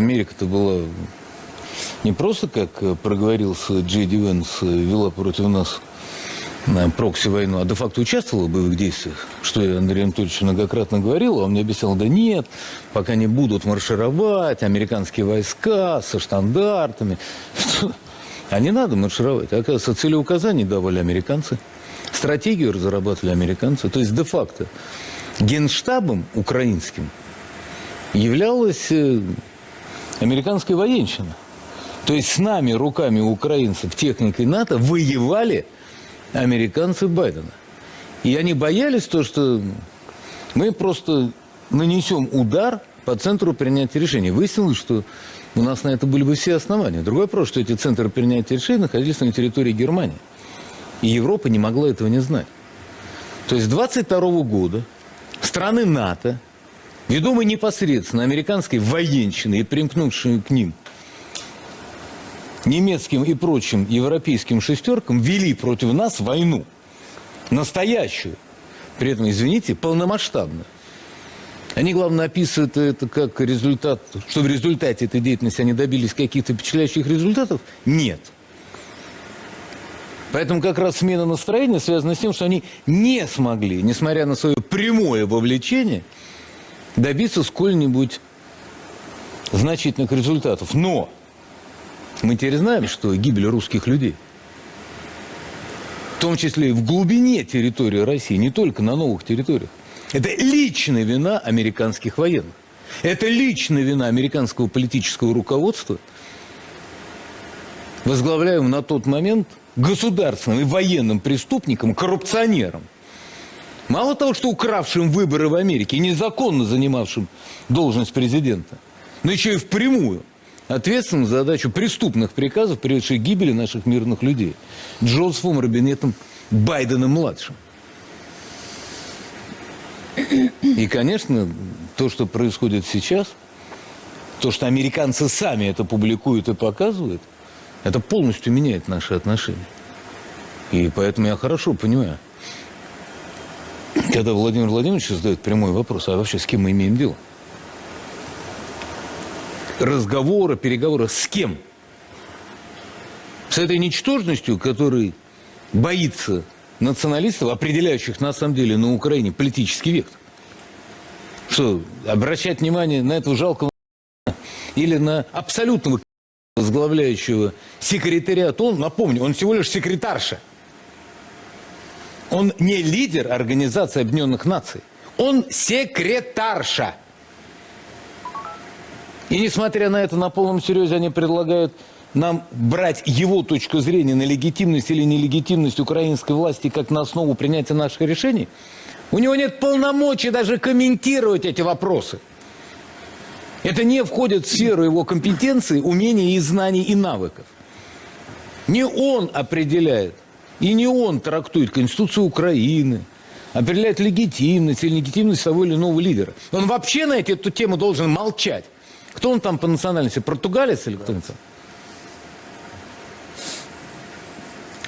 Америка-то была не просто, как э, проговорился Джей Ди Венс, э, вела против нас э, прокси-войну, а де-факто участвовала в боевых действиях, что я Андрею Анатольевичу многократно говорил, а он мне объяснял, да нет, пока не будут маршировать американские войска со штандартами. А не надо маршировать. Оказывается, целеуказания давали американцы, стратегию разрабатывали американцы. То есть, де-факто, генштабом украинским являлась американская военщина. То есть с нами, руками украинцев, техникой НАТО, воевали американцы Байдена. И они боялись то, что мы просто нанесем удар по центру принятия решений. Выяснилось, что у нас на это были бы все основания. Другой вопрос, что эти центры принятия решений находились на территории Германии. И Европа не могла этого не знать. То есть с 22 года страны НАТО, ведомые непосредственно американской военщиной и примкнувшие к ним немецким и прочим европейским шестеркам, вели против нас войну. Настоящую. При этом, извините, полномасштабную. Они, главное, описывают это как результат, что в результате этой деятельности они добились каких-то впечатляющих результатов. Нет. Поэтому как раз смена настроения связана с тем, что они не смогли, несмотря на свое прямое вовлечение, добиться сколь-нибудь значительных результатов. Но мы теперь знаем, что гибель русских людей, в том числе и в глубине территории России, не только на новых территориях, это личная вина американских военных. Это личная вина американского политического руководства, возглавляемого на тот момент государственным и военным преступником, коррупционером. Мало того, что укравшим выборы в Америке незаконно занимавшим должность президента, но еще и впрямую ответственным за задачу преступных приказов, приведших к гибели наших мирных людей. Джозефом Робинетом Байденом-младшим. И, конечно, то, что происходит сейчас, то, что американцы сами это публикуют и показывают, это полностью меняет наши отношения. И поэтому я хорошо понимаю, когда Владимир Владимирович задает прямой вопрос, а вообще с кем мы имеем дело? Разговоры, переговоры с кем? С этой ничтожностью, который боится националистов, определяющих на самом деле на Украине политический вектор. Что, обращать внимание на этого жалкого или на абсолютного возглавляющего секретариат, он, напомню, он всего лишь секретарша. Он не лидер Организации Объединенных Наций. Он секретарша. И несмотря на это, на полном серьезе они предлагают нам брать его точку зрения на легитимность или нелегитимность украинской власти как на основу принятия наших решений, у него нет полномочий даже комментировать эти вопросы. Это не входит в сферу его компетенции, умений и знаний и навыков. Не он определяет, и не он трактует Конституцию Украины, определяет легитимность или нелегитимность того или иного лидера. Он вообще на эту тему должен молчать. Кто он там по национальности? Португалец или кто он там?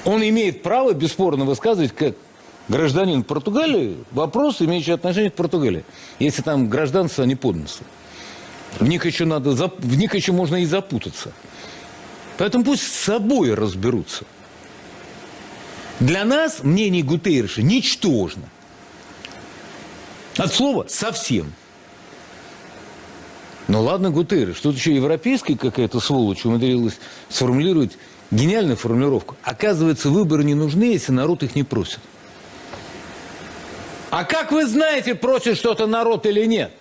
Он имеет право бесспорно высказывать как гражданин Португалии вопросы, имеющие отношение к Португалии. Если там гражданство, а не подданство. В них еще надо, в них еще можно и запутаться. Поэтому пусть с собой разберутся. Для нас мнение Гутерриша ничтожно. От слова совсем. Ну ладно, Гутерриш, тут еще европейская какая-то сволочь умудрилась сформулировать гениальную формулировку. Оказывается, выборы не нужны, если народ их не просит. А как вы знаете, просит что-то народ или нет?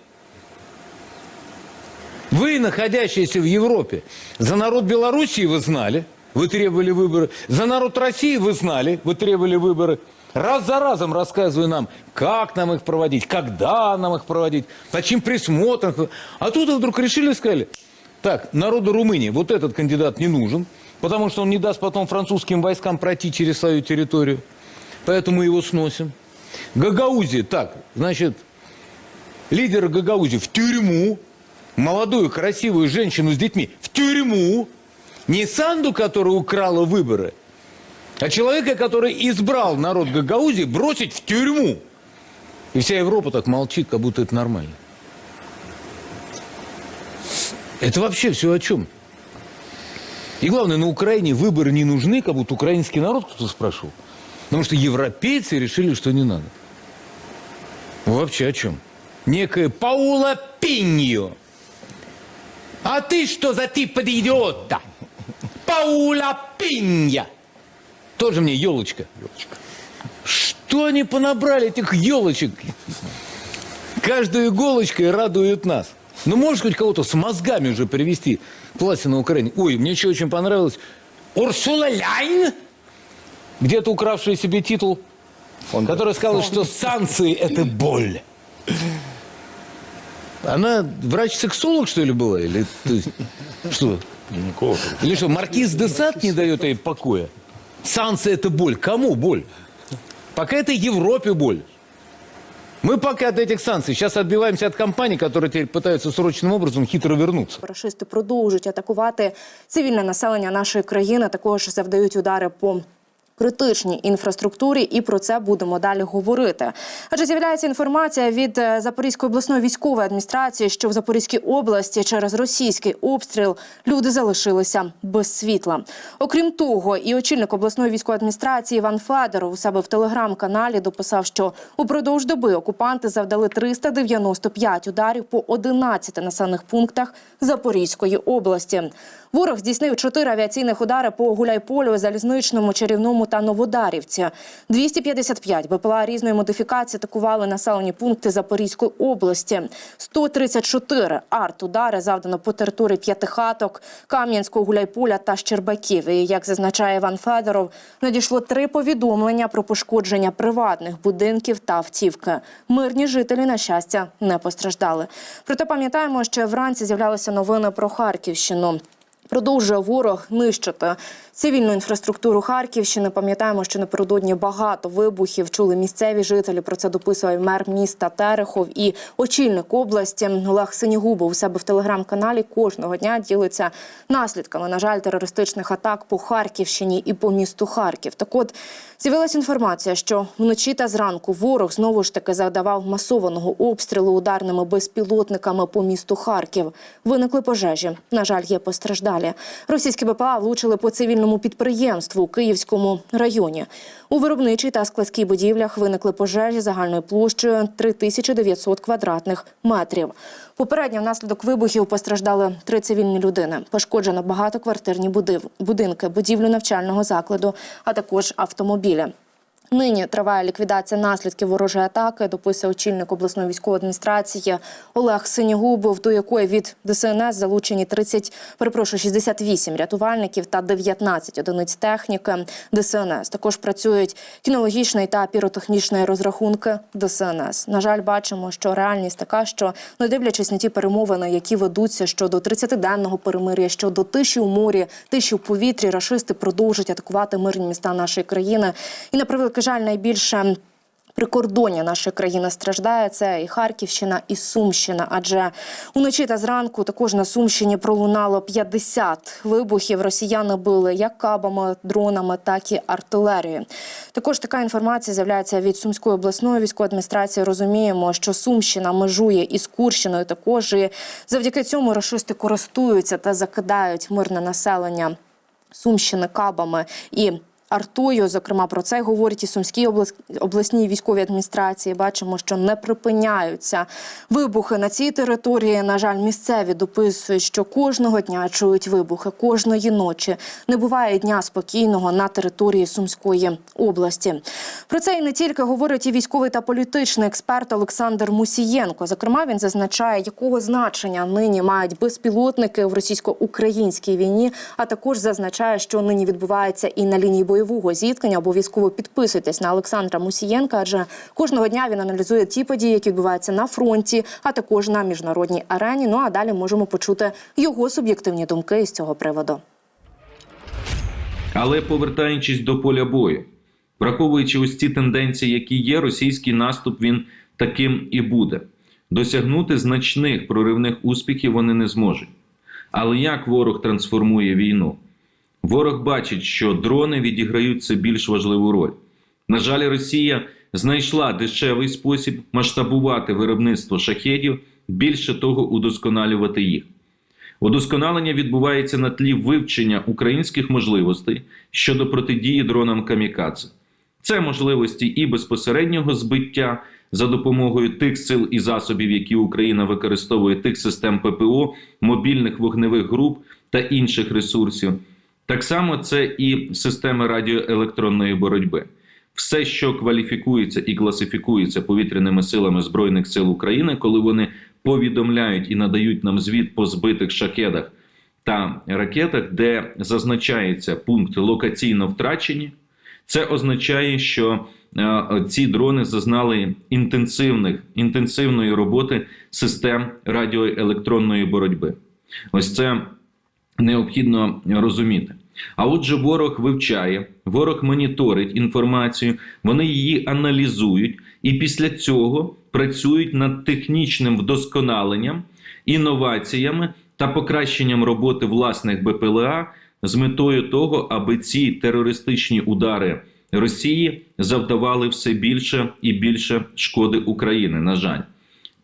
Вы, находящиеся в Европе, за народ Белоруссии вы знали, вы требовали выборы. За народ России вы знали, вы требовали выборы. Раз за разом рассказывая нам, как нам их проводить, когда нам их проводить, под чьим присмотром. А тут вдруг решили, сказали, так, народу Румынии вот этот кандидат не нужен, потому что он не даст потом французским войскам пройти через свою территорию. Поэтому его сносим. Гагаузия, так, значит, лидера Гагаузии в тюрьму, молодую красивую женщину с детьми в тюрьму, не Санду, которая украла выборы, а человека, который избрал народ Гагаузии, бросить в тюрьму. И вся Европа так молчит, как будто это нормально. Это вообще все о чем? И главное, на Украине выборы не нужны, как будто украинский народ кто-то спрашивал. Потому что европейцы решили, что не надо. Вообще о чем? Некая Паула Пиньо. А ты что за тип идиота? Паула Пинья. Тоже мне елочка. Ёлочка. Что они понабрали этих елочек? Каждая иголочка радует нас. Ну, можешь хоть кого-то с мозгами уже привести к власти на Украине? Ой, мне еще очень понравилось. Урсула Ляйн, где-то укравшая себе титул, Фон дер- которая сказала, что санкции – это боль. Она врач-сексолог, что ли, была? Или что? Гинеколог. Или что, маркиз де Сад не дает ей покоя? Санкции – это боль. Кому боль? Пока это Европе боль. Мы пока от этих санкций сейчас отбиваемся от компаний, которые теперь пытаются срочным образом хитро вернуться. Рашисти продовжують атакувати цивільне населення нашої країни. Також завдають удари по критичній інфраструктурі, і про це будемо далі говорити. Адже з'являється інформація від е, Запорізької обласної військової адміністрації, що в Запорізькій області через російський обстріл люди залишилися без світла. Окрім того, і очільник обласної військової адміністрації Іван Федоров у себе в телеграм-каналі дописав, що упродовж доби окупанти завдали 395 ударів по 11 населених пунктах Запорізької області. Ворог здійснив чотири авіаційних удари по Гуляйполю, залізничному, чарівному та Новодарівці. 255 БПЛА різної модифікації атакували населені пункти Запорізької області. 134 арт-удари завдано по території П'ятихаток, Кам'янського, Гуляйполя та Щербаків. І, як зазначає Іван Федоров, надійшло три повідомлення про пошкодження приватних будинків та автівки. Мирні жителі, на щастя, не постраждали. Проте пам'ятаємо, що вранці з'являлися новини про Харківщину. Продовжує ворог нищити цивільну інфраструктуру Харківщини. Пам'ятаємо, що напередодні багато вибухів чули місцеві жителі. Про це дописує мер міста Терехов і очільник області Олег Синігубов у себе в телеграм-каналі кожного дня ділиться наслідками, на жаль, терористичних атак по Харківщині і по місту Харків. Так от з'явилася інформація, що вночі та зранку ворог знову ж таки завдавав масованого обстрілу ударними безпілотниками по місту Харків. Виникли пожежі. На жаль, є постраждалі. Російські БПЛА влучили по цивільному підприємству у Київському районі. У виробничій та складській будівлях виникли пожежі загальною площею 3900 квадратних метрів. Попередньо внаслідок вибухів постраждали три цивільні людини. Пошкоджено багатоквартирні будинки, будівлю навчального закладу, а також автомобілі. Нині триває ліквідація наслідків ворожої атаки, дописує очільник обласної військової адміністрації Олег Синігубов, до якої від ДСНС залучені 30, перепрошую, 68 рятувальників та 19 одиниць техніки ДСНС. Також працюють кінологічний та піротехнічні розрахунки ДСНС. На жаль, бачимо, що реальність така, що не дивлячись на ті перемовини, які ведуться щодо 30-денного перемир'я, щодо тиші у морі, тиші у повітрі, рашисти продовжують атакувати мирні міста нашої країни. І на превеликий жаль, найбільше. Прикордоння нашої країни страждає це і Харківщина, і Сумщина. Адже уночі та зранку також на Сумщині пролунало 50 вибухів. Росіяни били як кабами, дронами, так і артилерією. Також така інформація з'являється від Сумської обласної військової адміністрації. Розуміємо, що Сумщина межує із Курщиною. Також і завдяки цьому рашисти користуються та закидають мирне населення Сумщини кабами і. Артою, зокрема, про це говорять і Сумській облас... обласній військовій адміністрації. Бачимо, що не припиняються вибухи на цій території. На жаль, місцеві дописують, що кожного дня чують вибухи, кожної ночі не буває дня спокійного на території Сумської області. Про це і не тільки говорить і військовий та політичний експерт Олександр Мусієнко. Зокрема, він зазначає, якого значення нині мають безпілотники в російсько-українській війні, а також зазначає, що нині відбувається і на лінії бойового зіткнення. Обов'язково підписуйтесь на Олександра Мусієнка, адже кожного дня він аналізує ті події, які відбуваються на фронті, а також на міжнародній арені. Ну а далі можемо почути його суб'єктивні думки із цього приводу. Але повертаючись до поля бою, враховуючи ось ці тенденції, які є, російський наступ він таким і буде. Досягнути значних проривних успіхів вони не зможуть. Але як ворог трансформує війну? Ворог бачить, що дрони відіграють все більш важливу роль. На жаль, Росія знайшла дешевий спосіб масштабувати виробництво шахедів, більше того, удосконалювати їх. Удосконалення відбувається на тлі вивчення українських можливостей щодо протидії дронам камікадзе. Це можливості і безпосереднього збиття за допомогою тих сил і засобів, які Україна використовує, тих систем ППО, мобільних вогневих груп та інших ресурсів. Так само це і системи радіоелектронної боротьби. Все, що кваліфікується і класифікується повітряними силами Збройних сил України, коли вони повідомляють і надають нам звіт по збитих шахедах та ракетах, де зазначається пункт локаційно втрачені, це означає, що е, ці дрони зазнали інтенсивних, інтенсивної роботи систем радіоелектронної боротьби. Ось це необхідно розуміти. А отже, ворог вивчає, ворог моніторить інформацію, вони її аналізують і після цього працюють над технічним вдосконаленням, інноваціями та покращенням роботи власних БПЛА з метою того, аби ці терористичні удари Росії завдавали все більше і більше шкоди України. На жаль,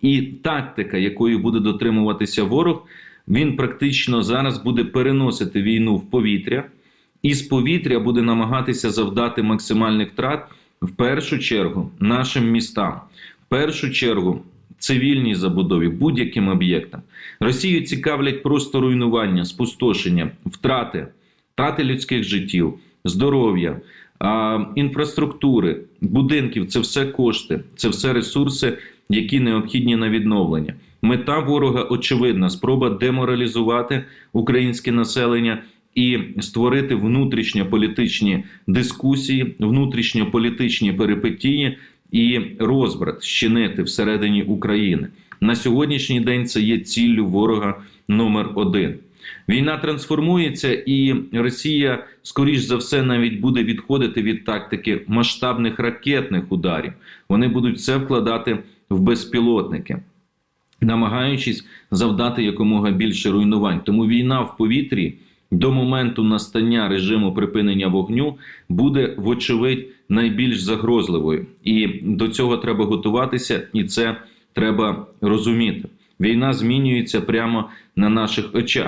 і тактика, якої буде дотримуватися ворог, він практично зараз буде переносити війну в повітря, і з повітря буде намагатися завдати максимальних втрат в першу чергу нашим містам, в першу чергу цивільній забудові, будь-яким об'єктам. Росію цікавлять просто руйнування, спустошення, втрати, втрати людських життів, здоров'я. Інфраструктури, будинків це все кошти, це все ресурси, які необхідні на відновлення. Мета ворога очевидна: спроба деморалізувати українське населення і створити внутрішньополітичні дискусії, внутрішньополітичні перипетії і розбрат щинити всередині України. На сьогоднішній день це є ціллю ворога номер один. Війна трансформується, і Росія, скоріш за все, навіть буде відходити від тактики масштабних ракетних ударів. Вони будуть все вкладати в безпілотники намагаючись завдати якомога більше руйнувань. Тому війна в повітрі до моменту настання режиму припинення вогню буде, вочевидь, найбільш загрозливою. І до цього треба готуватися, і це треба розуміти. Війна змінюється прямо на наших очах.